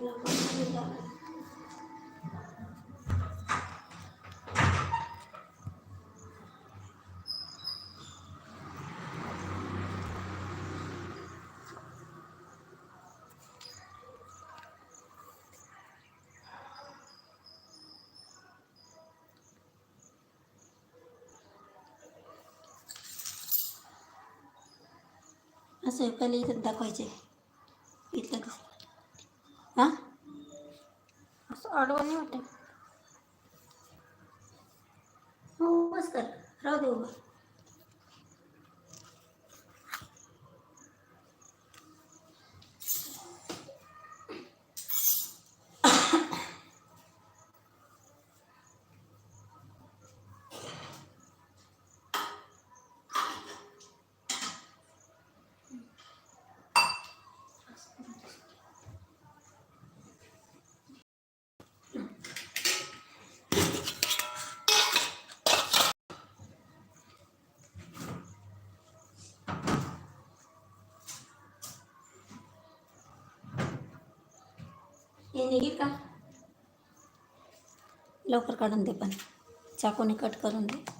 तिला पण झालं. असं पहिले इथं दाखवायचे इथलं दिसलं हां असं अडवं नाही वाटत हो बस कर राहू दे उभं हे निघेल का? लवकर काढून दे पण. चाकूने कट करून दे.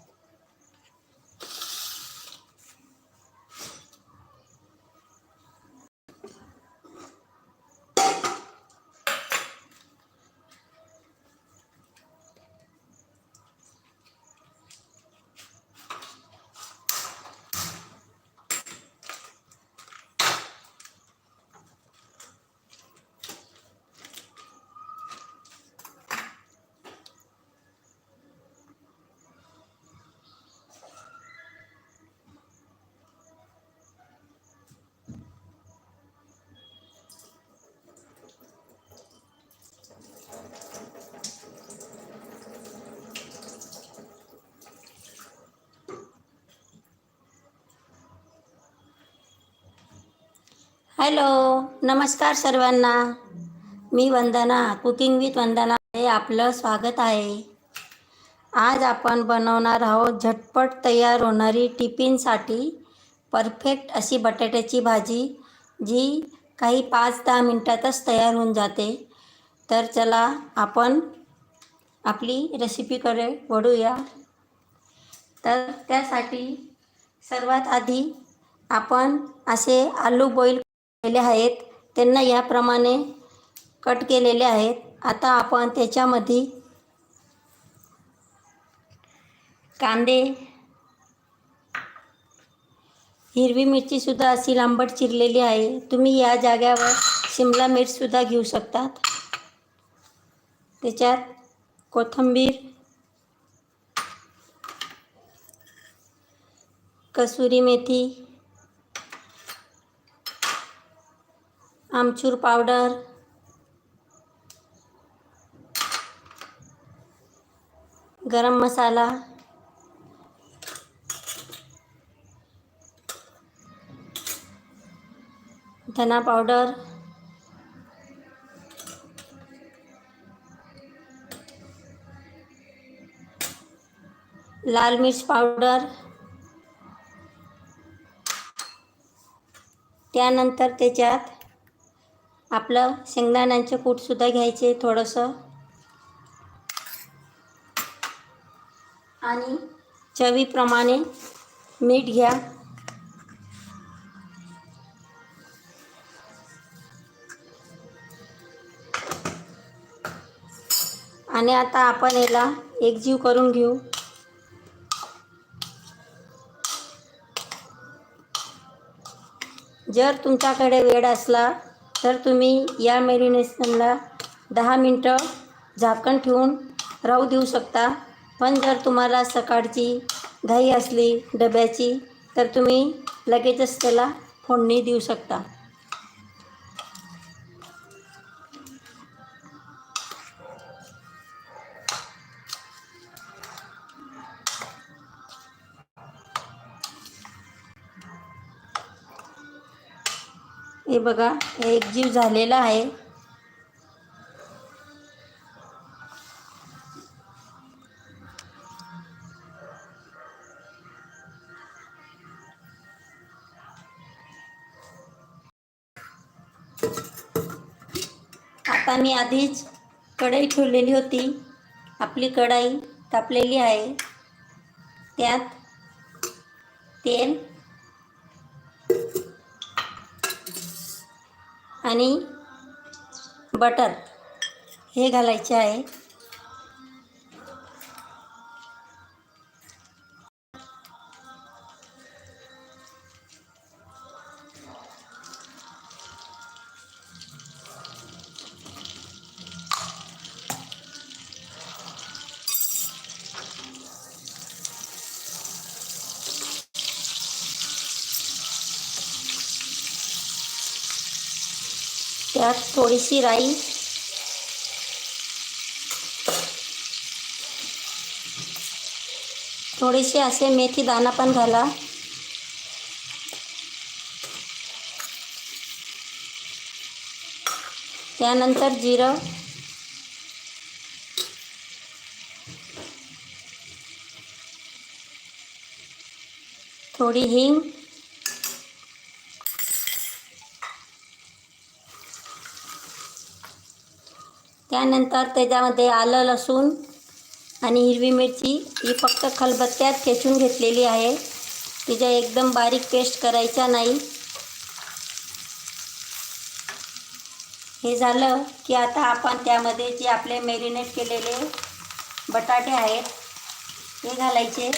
हॅलो नमस्कार सर्वांना. मी वंदना कुकिंग विथ वंदना हे आपलं स्वागत आहे. आज आपण बनवणार आहोत झटपट तयार होणारी टिफिनसाठी परफेक्ट अशी बटाट्याची भाजी जी काही पाच दहा मिनटातच तयार होऊन जाते. तर चला आपण आपली रेसिपीकडे वळूया. तर त्यासाठी सर्वात आधी आपण असे आलू बॉईल केले आहेत. त्यांना याप्रमाणे कट केलेले आहेत. आता आपण त्याच्यामध्ये कांदे हिरवी मिरचीसुद्धा अशी लांबट चिरलेली आहे. तुम्ही या जाग्यावर शिमला मिरचसुद्धा घेऊ शकतात. त्याच्यात कोथिंबीर कसुरी मेथी आमचूर पावडर गरम मसाला। धना पाउडर। लाल मिर्च पावडर त्यानंतर त्याच्यात आपलं शेंगदाण्यांचे कूटसुद्धा घ्यायचे थोडंसं. आणि चवीप्रमाणे मीठ घ्या. आणि आता आपण याला एकजीव करून घेऊ. जर तुमच्याकडे वेळ असला तर तुम्ही या मॅरिनेशनला दहा मिनटं झाकण ठेवून राहू देऊ शकता. पण जर तुम्हाला सकाळची घाई असली डब्याची तर तुम्ही लगेचच त्याला फोडणी देऊ शकता. हे बघा एक जीव झालेला आहे. आता मी आधीच कढई ठेवलेली होती. आपली कढाई तापलेली आहे. त्यात तेल आणि बटर हे घालायचे आहे. त्यात थोडीशी राई। थोडेसे असे मेथी दाणा पण घाला। त्यानंतर जिरं। थोडी हिंग। त्यानंतर त्याच्यामध्ये आलं लसूण आणि हिरवी मिरची. ही फक्त खलबत्त्यात खेचून घेतलेली आहे. तिच्या एकदम बारीक पेस्ट करायचा नाही. हे झालं की आता आपण त्यामध्ये जे आपले मॅरिनेट केलेले बटाटे आहेत हे घालायचे.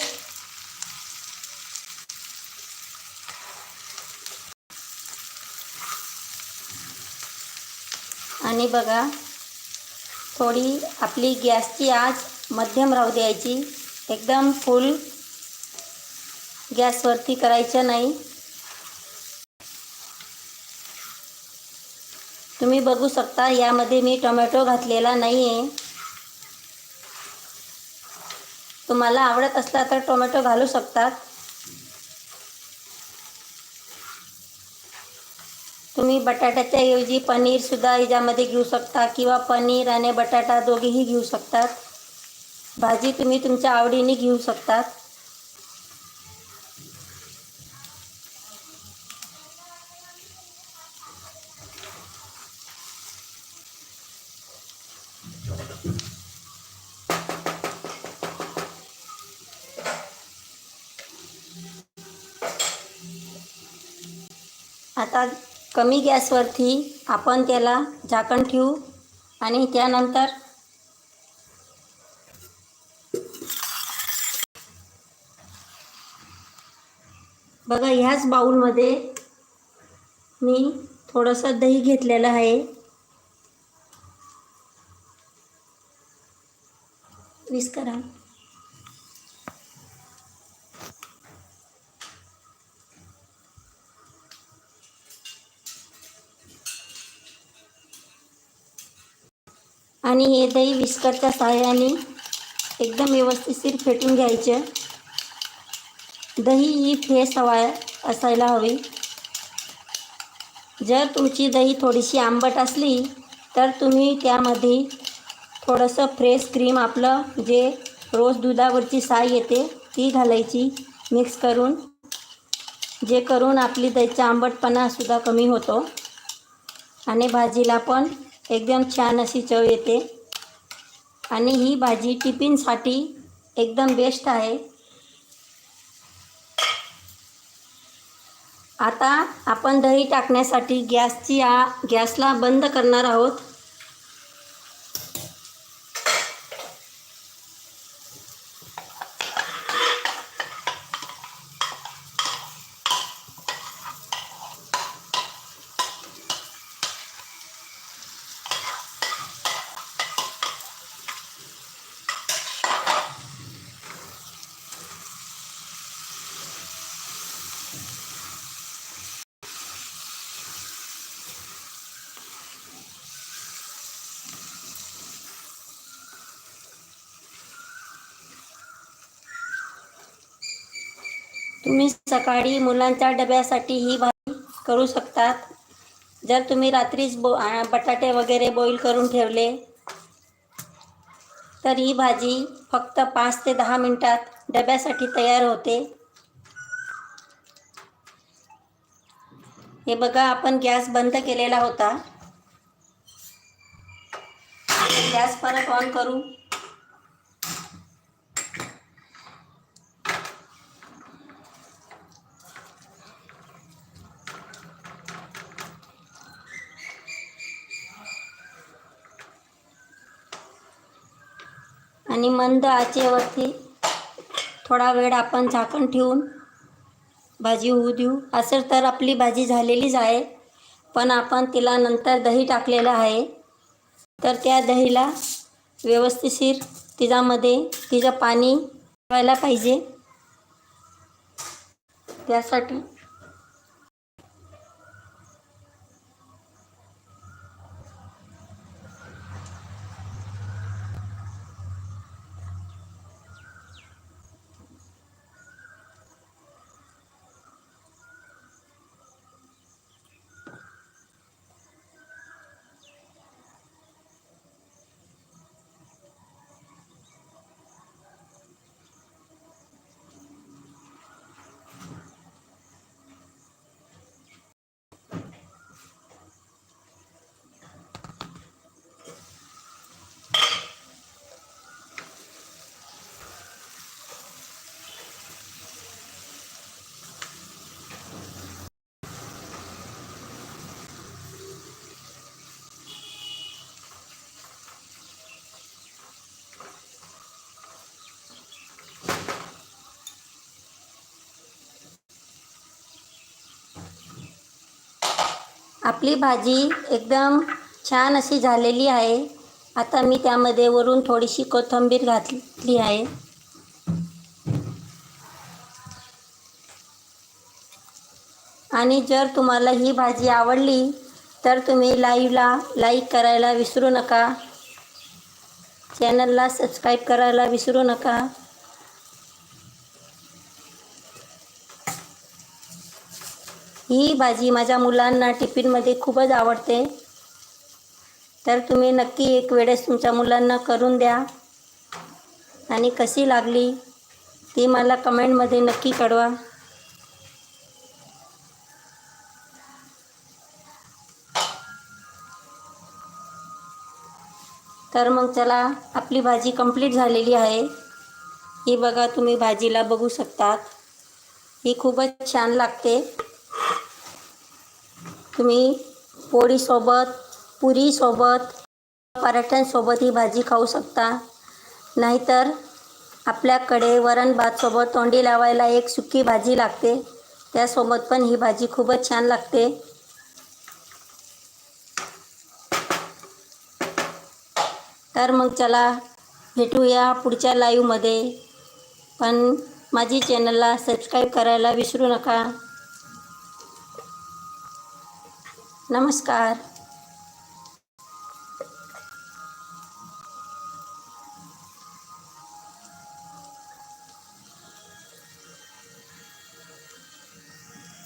आणि बघा थोडी आपली गॅसची आच मध्यम राहू द्यायची. एकदम फुल गॅसवरती करायचं नाही. तुम्ही बघू शकता यामध्ये मी टोमॅटो घातलेला नाही आहे तुम्हाला आवडत असला तर टोमॅटो घालू शकतात. तुम्ही बटाट्याच्या ऐवजी पनीरसुद्धा याच्यामध्ये घेऊ शकता किंवा पनीर आणि बटाटा दोघेही घेऊ शकतात. भाजी तुम्ही तुमच्या आवडीने घेऊ शकतात. आता कमी गॅसवरती आपण त्याला झाकण ठेवू आणि त्यानंतर बघा ह्याच बाऊलमध्ये मी थोडंसं दही घेतलेलं आहे. विस्करा आणि हे दही विस्करच्या सहाय्याने एकदम व्यवस्थितशीर फेटून घ्यायचं. दही ही फ्रेश हवा असायला हवी. जर तुमची दही थोडीशी आंबट असली तर तुम्ही त्यामध्ये थोडंसं फ्रेश क्रीम आपलं जे रोज दुधावरची साय येते ती घालायची. मिक्स करून जे करून आपली दहीचा आंबटपणासुद्धा कमी होतो. आणि भाजीला पण एकदम छान अशी चव येते. आणि ही भाजी टिफिनसाठी एकदम बेस्ट आहे. आता आपण दही टाकण्यासाठी गॅसची आ गॅसला बंद करणार आहोत. तुम्ही सकाळी मुलांच्या डब्यासाठी ही भाजी करू शकतात. जर तुम्ही रात्रीच बो बटाटे वगैरे बॉईल करून ठेवले तर ही भाजी फक्त पाच ते दहा मिनटात डब्यासाठी तयार होते. हे बघा आपण गॅस बंद केलेला होता. गॅस परत ऑन करू आणि मंद आचेवरती थोडा वेळ आपण झाकण ठेवून भाजी होऊ देऊ. असं तर आपली भाजी झालेलीच आहे पण आपण तिला नंतर दही टाकलेलं आहे. तर त्या दहीला व्यवस्थिशीर तिच्यामध्ये तिचं पाणी व्हायला पाहिजे. त्यासाठी आपली भाजी एकदम छान अशी झालेली आहे. आता मी त्यामध्ये वरून थोडीशी कोथिंबीर घातली आहे. आणि जर तुम्हाला ही भाजी आवडली तर तुम्ही लाईव्हला लाईक करायला विसरू नका. चॅनलला सबस्क्राईब करायला विसरू नका. ही भाजी माझ्या मुलांना टिफिनमध्ये खूपच आवडते. तर तुम्ही नक्की एक वेळेस तुमच्या मुलांना करून द्या. आणि कशी लागली ती मला कमेंटमध्ये नक्की कळवा. तर मग चला आपली भाजी कंप्लीट झालेली आहे. ही बघा तुम्ही भाजीला बघू शकतात. ही खूपच छान लागते. तुम्ही पोळीसोबत पुरीसोबत पराठ्यांसोबत ही भाजी खाऊ शकता. नाहीतर आपल्याकडे वरण भातसोबत तोंडी लावायला एक सुकी भाजी लागते. त्यासोबत पण ही भाजी खूपच छान लागते. तर मग चला भेटूया पुढच्या लाईव्हमध्ये पण माझी चॅनलला सबस्क्राईब करायला विसरू नका. नमस्कार.